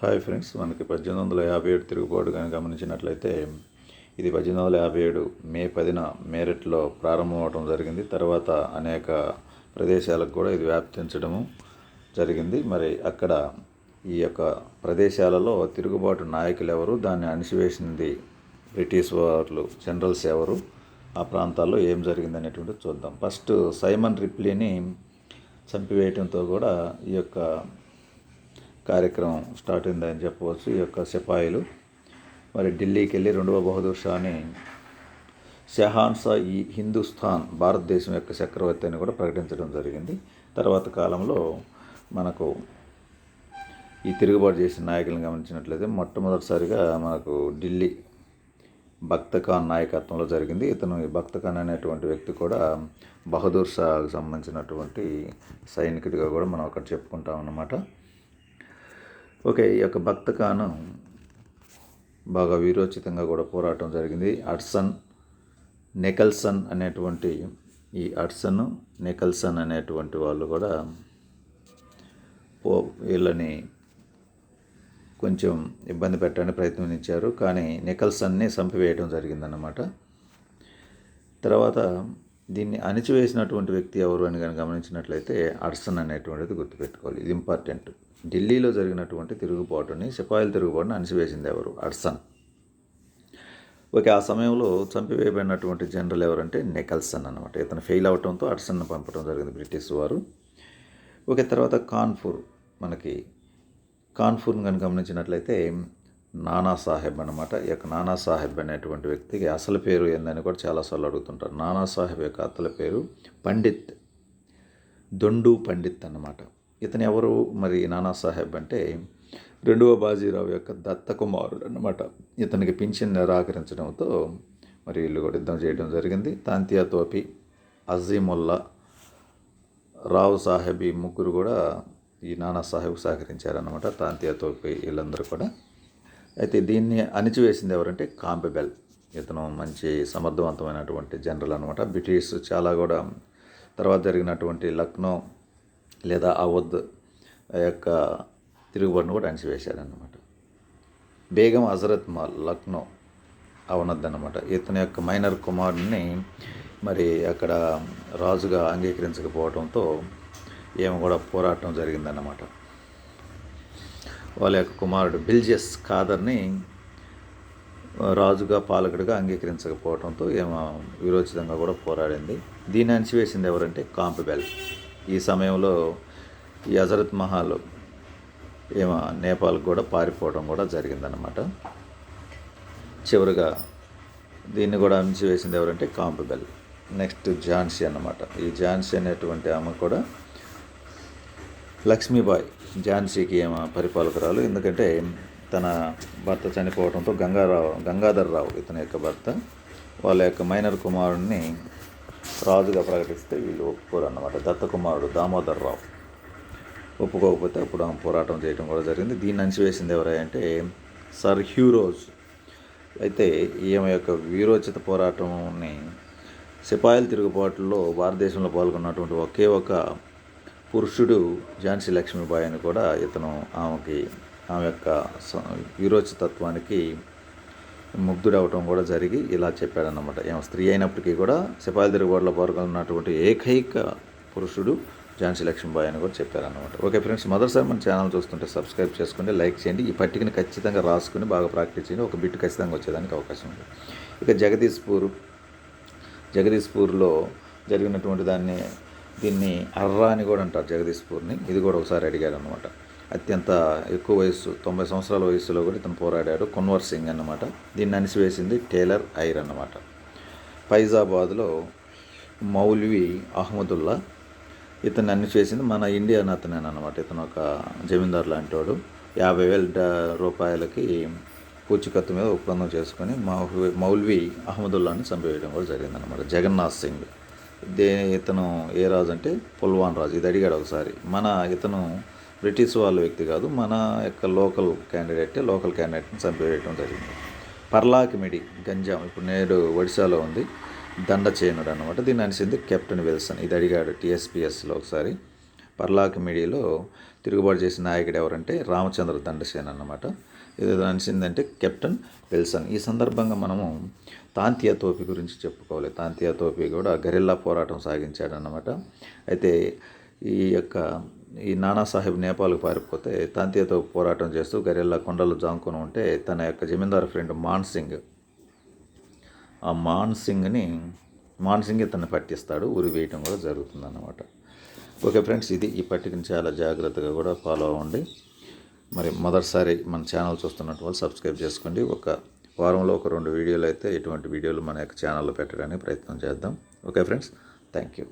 Hi friends మనకి పద్దెనిమిది వందల యాభై ఏడు తిరుగుబాటు కానీ గమనించినట్లయితే ఇది పద్దెనిమిది వందల యాభై ఏడు మే పదిన మేరట్లో ప్రారంభం అవడం జరిగింది. తర్వాత అనేక ప్రదేశాలకు కూడా ఇది వ్యాప్తించడము జరిగింది. మరి అక్కడ ఈ యొక్క ప్రదేశాలలో తిరుగుబాటు నాయకులు ఎవరు? దాన్ని అణిచివేసింది బ్రిటిష్ వాళ్ళు జనరల్స్ ఎవరు? ఆ ప్రాంతాల్లో ఏం జరిగింది అనేటువంటిది చూద్దాం. ఫస్ట్ సైమన్ రిప్లీని చంపివేయటంతో కూడా ఈ యొక్క కార్యక్రమం స్టార్ట్ అయిందని చెప్పవచ్చు. ఈ యొక్క సిపాయిలు. మరి ఢిల్లీకి వెళ్ళి రెండవ బహదూర్ షాని షహాన్షా ఈ హిందుస్థాన్ భారతదేశం యొక్క చక్రవర్తి అని కూడా ప్రకటించడం జరిగింది. తర్వాత కాలంలో మనకు ఈ తిరుగుబాటు చేసిన నాయకులను గమనించినట్లయితే మొట్టమొదటిసారిగా మనకు ఢిల్లీ భక్తఖాన్ నాయకత్వంలో జరిగింది. ఇతను ఈ భక్తఖాన్ అనేటువంటి వ్యక్తి కూడా బహదూర్ షాకు సంబంధించినటువంటి సైనికుడిగా కూడా మనం అక్కడ చెప్పుకుంటాం అన్నమాట ఓకే ఈ యొక్క భక్తకాను బాగా వీరోచితంగా కూడా పోరాటం జరిగింది. అడ్సన్ నెకల్సన్ అనేటువంటి ఈ అడ్సన్ నెకల్సన్ అనేటువంటి వాళ్ళు కూడా పో వీళ్ళని కొంచెం ఇబ్బంది పెట్టడానికి ప్రయత్నించారు. కానీ నికల్సన్ని చంపివేయడం జరిగిందన్నమాట. తర్వాత దీన్ని అణిచివేసినటువంటి వ్యక్తి ఎవరు అని కనుక గమనించినట్లయితే అడ్సన్ అనేటువంటిది గుర్తుపెట్టుకోవాలి. ఇది ఇంపార్టెంట్. ఢిల్లీలో జరిగినటువంటి తిరుగుబాటుని సిపాయిల తిరుగుబాటుని అణిచివేసింది ఎవరు? అడ్సన్ ఓకే ఆ సమయంలో చంపివేయబడినటువంటి జనరల్ ఎవరంటే నెకల్సన్ అనమాట ఇతను ఫెయిల్ అవటంతో అర్సన్ను పంపడం జరిగింది బ్రిటిష్ వారు. ఓకే తర్వాత కాన్పూర్. మనకి కాన్పూర్ని కనుక గమనించినట్లయితే నానా సాహెబ్ అనమాట ఈ యొక్క నానా సాహెబ్ అనేటువంటి వ్యక్తికి అసలు పేరు ఏందని కూడా చాలాసార్లు అడుగుతుంటారు. నానాసాహెబ్ యొక్క అతల పేరు పండిత్ దొండు పండిత్ అన్నమాట. ఇతను ఎవరు? మరి నానా సాహెబ్ అంటే రెండవ బాజీరావు యొక్క దత్త కుమారుడు అన్నమాట. ఇతనికి పింఛన్ నిరాకరించడంతో మరి వీళ్ళు కూడా యుద్ధం చేయడం జరిగింది. తాంతియా తోపి అజీముల్లా రావు సాహెబ్ ఈ ముగ్గురు కూడా ఈ నానా సాహెబ్ సహకరించారన్నమాట. తాంతియా తోపి వీళ్ళందరూ కూడా అయితే దీన్ని అణిచివేసింది ఎవరంటే కాంపెబెల్ ఇతను మంచి సమర్థవంతమైనటువంటి జనరల్ అనమాట బ్రిటిష్ చాలా కూడా తర్వాత జరిగినటువంటి లక్నో లేదా అవధ్ యొక్క తిరుగుబాటును కూడా అణిచివేశారనమాట బేగం హజరత్ మాల్ లక్నో అవనద్ అనమాట ఇతని యొక్క మైనర్ కుమారుడిని మరి అక్కడ రాజుగా అంగీకరించకపోవడంతో ఏమో కూడా పోరాటం జరిగిందన్నమాట. వాళ్ళ యొక్క కుమారుడు బిల్జియస్ ఖాదర్ని రాజుగా పాలకుడిగా అంగీకరించకపోవడంతో ఏమో విరోచితంగా కూడా పోరాడింది. దీన్ని అణిచివేసింది ఎవరంటే కాంపబెల్. ఈ సమయంలో ఈ హజరత్ మహల్ ఏమో నేపాల్కి కూడా పారిపోవడం కూడా జరిగిందనమాట చివరిగా దీన్ని కూడా అణిచివేసింది ఎవరంటే కాంపబెల్. నెక్స్ట్ ఝాన్సీ అన్నమాట. ఈ ఝాన్సీ అనేటువంటి ఆమె కూడా లక్ష్మీబాయి ఝాన్సీకి ఏమో పరిపాలకురాలు. ఎందుకంటే తన భర్త చనిపోవడంతో గంగారావు గంగాధర్రావు ఇతని యొక్క భర్త వాళ్ళ యొక్క మైనర్ కుమారుడిని రాజుగా ప్రకటిస్తే వీళ్ళు ఒప్పుకోరు అన్నమాట దత్తకుమారుడు దామోదర్రావు. దామోదర్ రావు ఒప్పుకోకపోతే అప్పుడు ఆమె పోరాటం చేయడం కూడా జరిగింది. దీన్ని అణిచివేసింది ఎవరంటే సర్ హ్యూరోజ్ అయితే ఈమె యొక్క వీరోచిత పోరాటంని సిపాయిల తిరుగుబాటులో భారతదేశంలో పాల్గొన్నటువంటి ఒకే ఒక పురుషుడు ఝాన్సీ లక్ష్మీబాయి అని కూడా ఇతను ఆమెకి ఆమె యొక్క స- వీరోచితత్వానికి ముగ్ధుడవటం కూడా జరిగి ఇలా చెప్పాడన్నమాట. ఏమో స్త్రీ అయినప్పటికీ కూడా సిపాయిల తిరుగుబాటులో పాల్గొన్నటువంటి ఏకైక పురుషుడు ఝాన్సీ లక్ష్మీబాయి అని కూడా చెప్పారనమాట ఓకే ఫ్రెండ్స్ మొదటిసారి మన ఛానల్ చూస్తుంటే సబ్స్క్రైబ్ చేసుకోండి లైక్ చేయండి. ఈ పట్టికని ఖచ్చితంగా రాసుకుని బాగా ప్రాక్టీస్ చేయండి. ఒక బిట్ ఖచ్చితంగా వచ్చేదానికి అవకాశం ఉంది. ఇక జగదీష్పూర్ జగదీష్పూర్లో జరిగినటువంటి దాన్ని దీన్ని అర్ర అని కూడా అంటారు జగదీష్పూర్ని ఇది కూడా ఒకసారి అడిగాడు అనమాట అత్యంత ఎక్కువ వయసు తొంభై సంవత్సరాల వయసులో కూడా ఇతను పోరాడాడు కున్వర్ సింగ్ అన్నమాట. దీన్ని అణిసివేసింది టేలర్ ఐర్ అన్నమాట. ఫైజాబాద్లో మౌల్వి అహ్మదుల్లా ఇతన్ని అణిచివేసింది మన ఇండియన్ అతనేనమాట ఇతను ఒక జమీందార్ లాంటి వాడు యాభై వేల రూపాయలకి పూచికత్తు మీద ఒప్పందం చేసుకొని మౌల్వి మౌల్వి అహ్మదుల్లాని చంపేయడం కూడా జరిగిందనమాట జగన్నాథ్ సింగ్. దే ఇతను ఏ రాజు అంటే పుల్వాన్ రాజు. ఇది అడిగాడు ఒకసారి. మన ఇతను బ్రిటిష్ వాళ్ళ వ్యక్తి కాదు మన యొక్క లోకల్ క్యాండిడేట్ లోకల్ క్యాండిడేట్ని చంపివేయడం జరిగింది. పర్లాకిమిడి గంజాం ఇప్పుడు నేడు ఒడిశాలో ఉంది దండ చేయనుడు అనమాట దీన్ని అనిసింది కెప్టెన్ విల్సన్. ఇది అడిగాడు టీఎస్పిఎస్లో ఒకసారి. పర్లాకిమిడిలో తిరుగుబాటు చేసిన నాయకుడు ఎవరంటే రామచంద్ర దండసేన్ అన్నమాట. ఇది కెప్టెన్ విల్సన్. ఈ సందర్భంగా మనము తాంతియా తోపి గురించి చెప్పుకోవాలి. తాంతియా తోపి కూడా గరిల్లా పోరాటం సాగించాడన్నమాట. అయితే ఈ యొక్క ఈ నానాసాహెబ్ నేపాల్కి పారిపోతే తాంతియాతో పోరాటం చేస్తూ గరిల్లా కొండలు జాముకొని ఉంటే తన యొక్క జమీందారు ఫ్రెండ్ మాన్ సింగ్ ఆ మాన్ సింగ్ని మాన్ సింగ్ ఇతన్ని పట్టిస్తాడు. ఉరి వేయటం కూడా జరుగుతుందన్నమాట. ఓకే ఫ్రెండ్స్ ఇది ఈ పట్టికని చాలా జాగ్రత్తగా కూడా ఫాలో అవ్వండి. మరి మొదటిసారి మన ఛానల్ చూస్తున్నట్టు వాళ్ళు సబ్స్క్రైబ్ చేసుకోండి. ఒక వారంలో ఒక రెండు వీడియోలు అయితే ఇటువంటి వీడియోలు మన యొక్క ఛానల్లో పెట్టడానికి ప్రయత్నం చేద్దాం. Okay friends thank you